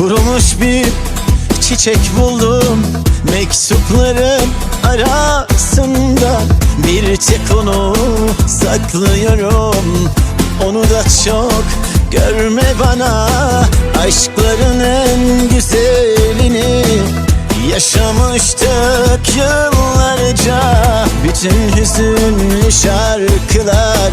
Kurumuş bir çiçek buldum. Mektupların arasında Bir tek onu saklıyorum. Onu da çok görme bana. Aşkların en güzelini Yaşamıştık yıllarca. Bütün hüzünlü şarkılar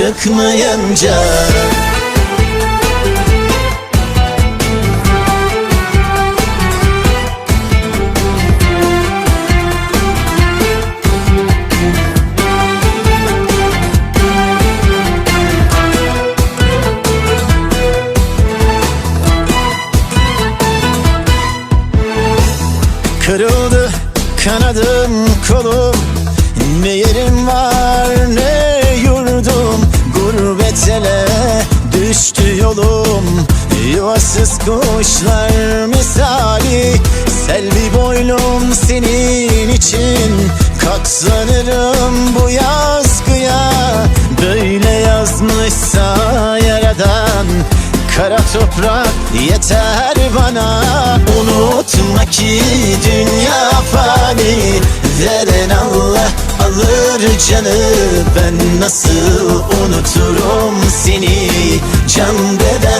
çıkmayınca Kırıldı kanadım kolum. Ne yerim var ne kuşlar misali Selvi boylum senin için. Katlanırım bu yazgıya Böyle yazmışsa yaradan. Kara toprak yeter bana. Unutma ki dünya fani. Veren Allah alır canı. Ben nasıl unuturum seni? Can bedenden